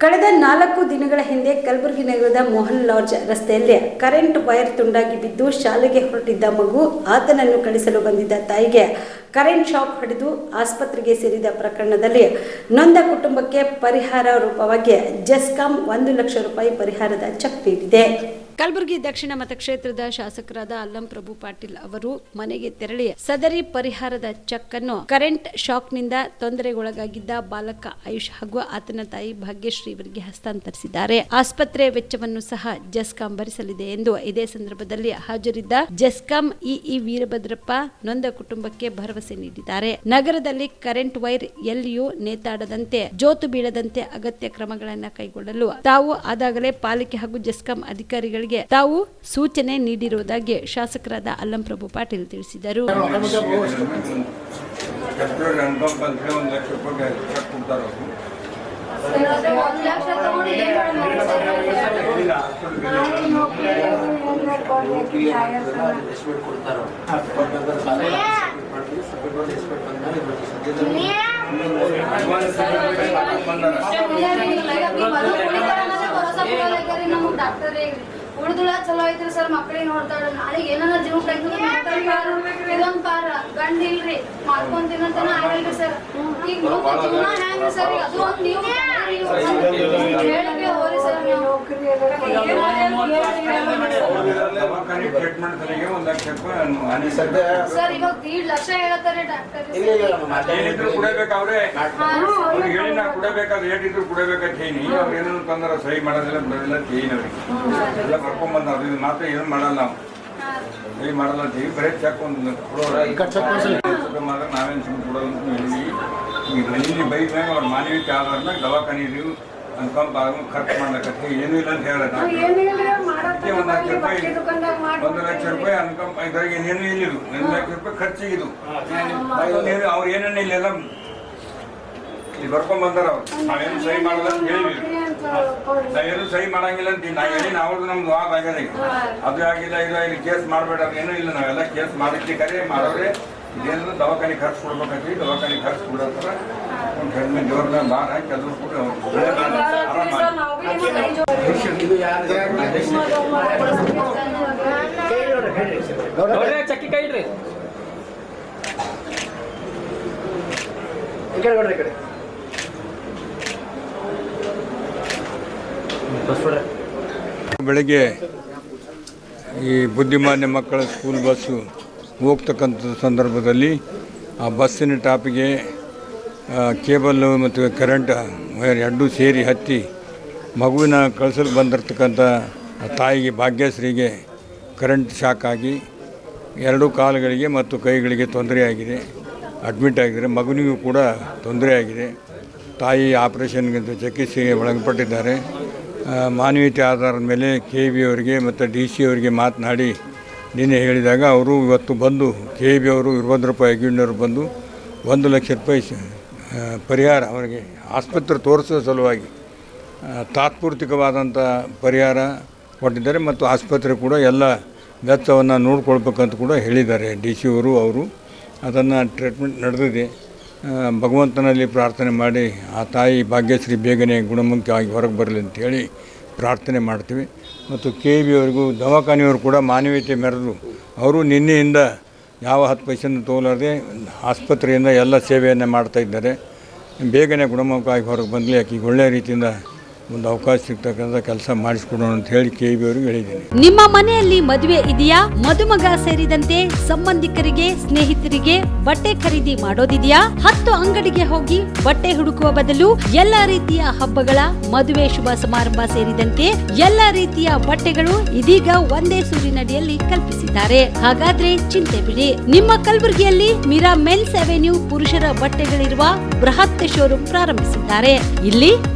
ಕಳೆದ ನಾಲ್ಕು ದಿನಗಳ ಹಿಂದೆ ಕಲಬುರಗಿ ನಗರದ ಮೋಹನ್ ಲಾಡ್ಜ್ ರಸ್ತೆಯಲ್ಲಿ ಕರೆಂಟ್ ವೈರ್ ತುಂಡಾಗಿ ಬಿದ್ದು ಶಾಲೆಗೆ ಹೊರಟಿದ್ದ ಮಗು ಆತನನ್ನು ಕಳಿಸಲು ಬಂದಿದ್ದ ತಾಯಿಗೆ ಕರೆಂಟ್ ಶಾಕ್ ಹೊಡೆದು ಆಸ್ಪತ್ರೆಗೆ ಸೇರಿದ ಪ್ರಕರಣದಲ್ಲಿ ನೊಂದ ಕುಟುಂಬಕ್ಕೆ ಪರಿಹಾರ ರೂಪವಾಗಿ ಜೆಸ್ಕಾಂ ಒಂದು ಲಕ್ಷ ರೂಪಾಯಿ ಪರಿಹಾರದ ಚೆಕ್ ನೀಡಿದೆ. ಕಲಬುರಗಿ ದಕ್ಷಿಣ ಮತಕ್ಷೇತ್ರದ ಶಾಸಕರಾದ ಅಲ್ಲಂ ಪ್ರಭು ಪಾಟೀಲ್ ಅವರು ಮನೆಗೆ ತೆರಳಿ ಸದರಿ ಪರಿಹಾರದ ಚೆಕ್ ಅನ್ನು ಕರೆಂಟ್ ಶಾಕ್ನಿಂದ ತೊಂದರೆಗೊಳಗಾಗಿದ್ದ ಬಾಲಕ ಆಯುಷ್ ಹಾಗೂ ಆತನ ತಾಯಿ ಭಾಗ್ಯಶ್ರೀ ಇವರಿಗೆ ಹಸ್ತಾಂತರಿಸಿದ್ದಾರೆ. ಆಸ್ಪತ್ರೆ ವೆಚ್ಚವನ್ನು ಸಹ ಜೆಸ್ಕಾಂ ಭರಿಸಲಿದೆ ಎಂದು ಇದೇ ಸಂದರ್ಭದಲ್ಲಿ ಹಾಜರಿದ್ದ ಜೆಸ್ಕಾಂ ಇಇ ವೀರಭದ್ರಪ್ಪ ನೊಂದ ಕುಟುಂಬಕ್ಕೆ ಭರವಸೆ ನೀಡಿದ್ದಾರೆ. ನಗರದಲ್ಲಿ ಕರೆಂಟ್ ವೈರ್ ಎಲ್ಲಿಯೂ ನೇತಾಡದಂತೆ, ಜೋತು ಬೀಳದಂತೆ ಅಗತ್ಯ ಕ್ರಮಗಳನ್ನು ಕೈಗೊಳ್ಳಲು ತಾವು ಆದಾಗಲೇ ಪಾಲಿಕೆ ಹಾಗೂ ಜೆಸ್ಕಾಂ ಅಧಿಕಾರಿಗಳಿಗೆ ತಾವು ಸೂಚನೆ ನೀಡಿರುವುದಾಗಿ ಶಾಸಕರಾದ ಅಲ್ಲಂ ಪ್ರಭು ಪಾಟೀಲ್ ತಿಳಿಸಿದರು ಫೆಬ್ರವರಿ ಅನುಕಂಪ ಅಂತ ಹೇಳಿ ಒಂದು ಲಕ್ಷ ರೂಪಾಯಿ ಚೆಕ್ ಕೊಡ್ತಾರೆ ಅವರು ಒಂದ್ ಲಕ್ಷ ತಗೊಂಡು ಏನ್ ಮಾಡ್ಬೇಕು ಇಲ್ಲ ಹಾಸ್ಪಿಟಲ್ಗೆ ಉಳಿದುಳ ಚಲೋ ಐತ್ರಿ ಸರ್ ಮಕ್ಳಿಗೆ ನೋಡ್ತಾಳ. ನಾಳೆಗೆ ಏನಾರ ಜೀವ ಇದೊಂದ್ ಪಾರ. ಗಂಡ ಇಲ್ರಿ. ಮಾಡ್ಕೊಂತೀನಂತ ಆಗಲ್ರಿ ಸರ್. ಈಗ ಜೀವನ ಹೆಂಗ್ರಿ ಸರ್? ಅದು ಒಂದ್ ನೀವು ಸರ್ ಇವಾಗ ದೀಡ್ ಲಕ್ಷ ಹೇಳತ್ತಾರೆ ಡಾಕ್ಟರ್ ಏನಿದ್ರು ಅವ್ರೆ. ಅವ್ರಿಗೆ ಹೇಳಿ ನಾ ಕುಡಬೇಕಾದ್ರೆ ಏಟಿದ್ರು ಕುಡಬೇಕಂತ ಹೇಳಿ. ಅವ್ರು ಏನೇನು ತಂದಾರ ಸಹಿ ಮಾಡೋದಿಲ್ಲ ಬಿಡೋದಿಲ್ಲ ಅಂತ ಹೇಳಿ ಅವ್ರಿಗೆ ಎಲ್ಲ ಬರ್ಕೊಂಬಂದ ಇದು ಮಾತ್ರ ಏನು ಮಾಡಲ್ಲ ನಾವು ಸಹಿ ಮಾಡಲ್ಲ ಅಂತ ಹೇಳಿ ಬರೀ ಚೆಕ್ ಒಂದು ಕೊಡೋರ. ಮಾತ್ರ ನಾವೇನು ಸುಮ್ಮನೆ ಕೊಡೋದು ಹೇಳಿ. ಈ ಬೈಕ್ ಮ್ಯಾಗ ಅವ್ರ ಮಾನವೀಯತೆ ಆಧಾರ ಮ್ಯಾಗ ದವಾಖಾನೆ ಅನ್ಕೊಂಡ್ ಖರ್ಚು ಮಾಡ್ಲಕತ್ತಿ ಏನೂ ಇಲ್ಲ ಅಂತ ಹೇಳ ಒಂದು ಲಕ್ಷ ರೂಪಾಯಿ ಒಂದು ಲಕ್ಷ ರೂಪಾಯಿ ಅನ್ಕೊಂಡ್ ಇದ್ರಾಗ ಏನೇನು ಇಲ್ಲಿದು ಒಂದು ಲಕ್ಷ ರೂಪಾಯಿ ಖರ್ಚಿಗಿದು. ಮತ್ತೊಂದೇನು ಅವ್ರು ಏನೇನು ಇಲ್ಲೆಲ್ಲ ಇಲ್ಲಿ ಬರ್ಕೊಂಡ್ ಬಂದಾರ ಅವ್ರು. ನಾವೇನು ಸಹಿ ಮಾಡಲ್ಲ ಅಂತ ಹೇಳಿದ್ವಿ. ನಾವೇನು ಸಹಿ ಮಾಡಂಗಿಲ್ಲ ಅಂತ ನಾ ಹೇಳಿನ ಅವ್ರದ್ದು ನಮ್ದು ವಾದ ಆಗ್ಯದ ಈಗ ಅದು ಆಗಿಲ್ಲ ಇದು ಇಲ್ಲಿ ಕೇಸ್ ಮಾಡಬೇಡ ಏನೂ ಇಲ್ಲ. ನಾವೆಲ್ಲ ಕೇಸ್ ಮಾಡಿದ್ವಿ ಕರೆ ಮಾಡೋರೆ. ಇದೇನು ದವಾಖಾನೆ ಖರ್ಚು ಕೊಡ್ಬೇಕಂತೀವಿ ದವಾಖಾನೆ ಖರ್ಚು ಕೊಡತ್ತಾರ ಒಂದು ಕಡಿಮೆ ಜೋರ್ನ ಬಾರ್ ಹಾಕಿ ಅದ್ರ ಕೂಡ ಆರಾಮ ಇದು ಯಾರು ನೋಡ್ರಿ ಚಕ್ಕಿ ಕೈ ಇಡ್ರಿ. ಈ ಕಡೆ ನೋಡ್ರಿ ಈ ಕಡೆ. ಬೆಳಗ್ಗೆ ಈ ಬುದ್ಧಿಮಾನ್ಯ ಮಕ್ಕಳ ಸ್ಕೂಲ್ ಬಸ್ಸು ಹೋಗ್ತಕ್ಕಂಥ ಸಂದರ್ಭದಲ್ಲಿ ಆ ಬಸ್ಸಿನ ಟಾಪಿಗೆ ಕೇಬಲ್ಲು ಮತ್ತು ಕರೆಂಟ್ ವೈರ್ ಎರಡೂ ಸೇರಿ ಹತ್ತಿ ಮಗುವಿನ ಕಳಿಸಲು ಬಂದಿರತಕ್ಕಂಥ ತಾಯಿಗೆ, ಭಾಗ್ಯಶ್ರೀಗೆ ಕರೆಂಟ್ ಶಾಕ್ ಆಗಿ ಎರಡೂ ಕಾಲುಗಳಿಗೆ ಮತ್ತು ಕೈಗಳಿಗೆ ತೊಂದರೆಯಾಗಿದೆ ಅಡ್ಮಿಟ್ ಆಗಿದ್ದಾರೆ. ಮಗುವಿಗೂ ಕೂಡ ತೊಂದರೆಯಾಗಿದೆ ತಾಯಿ ಆಪರೇಷನ್ಗಿಂತ ಚಿಕಿತ್ಸೆಗೆ ಒಳಪಟ್ಟಿದ್ದಾರೆ. ಮಾನವೀಯತೆ ಆಧಾರದ ಮೇಲೆ ಕೆ ಬಿ ಅವರಿಗೆ ಮತ್ತು ಡಿ ಸಿ ಅವರಿಗೆ ಮಾತನಾಡಿ ನಿನ್ನೆ ಹೇಳಿದಾಗ ಅವರು ಇವತ್ತು ಬಂದು ಕೆ ಬಿ ಅವರು ವೀರಭದ್ರಪ್ಪ ಯಜ್ಞರು ಬಂದು ಒಂದು ಲಕ್ಷ ರೂಪಾಯಿ ಪರಿಹಾರ ಅವರಿಗೆ ಆಸ್ಪತ್ರೆ ತೋರಿಸೋ ಸಲುವಾಗಿ ತಾತ್ಪೂರ್ತಿಕವಾದಂಥ ಪರಿಹಾರ ಕೊಟ್ಟಿದ್ದಾರೆ ಮತ್ತು ಆಸ್ಪತ್ರೆ ಕೂಡ ಎಲ್ಲ ವೆಚ್ಚವನ್ನು ನೋಡ್ಕೊಳ್ಬೇಕಂತ ಕೂಡ ಹೇಳಿದ್ದಾರೆ ಡಿ ಸಿ ಅವರು ಅವರು. ಅದನ್ನು ಟ್ರೀಟ್ಮೆಂಟ್ ನಡೆದಿದೆ. ಭಗವಂತನಲ್ಲಿ ಪ್ರಾರ್ಥನೆ ಮಾಡಿ ಆ ತಾಯಿ ಭಾಗ್ಯಶ್ರೀ ಬೇಗನೆ ಗುಣಮುಖವಾಗಿ ಹೊರಗೆ ಬರಲಿ ಅಂತೇಳಿ ಪ್ರಾರ್ಥನೆ ಮಾಡ್ತೀವಿ. ಮತ್ತು ಕೆ ಬಿ ಅವರಿಗೂ, ದವಾಖಾನೆಯವರು ಕೂಡ ಮಾನವೀಯತೆ ಮೆರೆದು, ಅವರು ನಿನ್ನೆಯಿಂದ ಯಾವ ಹತ್ತು ಪೈಸೆಯನ್ನು ತೋಲಾರದೆ ಆಸ್ಪತ್ರೆಯಿಂದ ಎಲ್ಲ ಸೇವೆಯನ್ನು ಮಾಡ್ತಾ ಇದ್ದಾರೆ. ಬೇಗನೆ ಗುಣಮುಖವಾಗಿ ಹೊರಗೆ ಬಂದಲಿ. ಆಕೆಗೆ ಒಳ್ಳೆಯ ರೀತಿಯಿಂದ ಒಂದು ಅವಕಾಶ ಸಿಗ್ತಕ್ಕಂಥ ಕೆಲಸ ಮಾಡಿಸ್ಕೊಡೋಣ ಅಂತ ಹೇಳಿ ಕೆ ಬಿ ಹೇಳಿದ್ದೀನಿ. ನಿಮ್ಮ ಮನೆಯಲ್ಲಿ ಮದುವೆ ಇದೆಯಾ? ಮದುಮಗ ಸೇರಿದಂತೆ ಸಂಬಂಧಿಕರಿಗೆ, ಸ್ನೇಹಿತರಿಗೆ ಬಟ್ಟೆ ಖರೀದಿ ಮಾಡೋದಿದೆಯಾ? ಹತ್ತು ಅಂಗಡಿಗೆ ಹೋಗಿ ಬಟ್ಟೆ ಹುಡುಕುವ ಬದಲು ಎಲ್ಲ ರೀತಿಯ ಹಬ್ಬಗಳ ಮದುವೆ ಶುಭ ಸಮಾರಂಭ ಸೇರಿದಂತೆ ಎಲ್ಲ ರೀತಿಯ ಬಟ್ಟೆಗಳು ಇದೀಗ ಒಂದೇ ಸೂರಿನಡಿಯಲ್ಲಿ ಕಲ್ಪಿಸಿದ್ದಾರೆ. ಹಾಗಾದ್ರೆ ಚಿಂತೆ ಬಿಡಿ. ನಿಮ್ಮ ಕಲಬುರಗಿಯಲ್ಲಿ ಮಿರಾ ಮೆನ್ಸ್ ಅವೆನ್ಯೂ ಪುರುಷರ ಬಟ್ಟೆಗಳಿರುವ ಬೃಹತ್ ಶೋರೂಮ್ ಪ್ರಾರಂಭಿಸಿದ್ದಾರೆ. ಇಲ್ಲಿ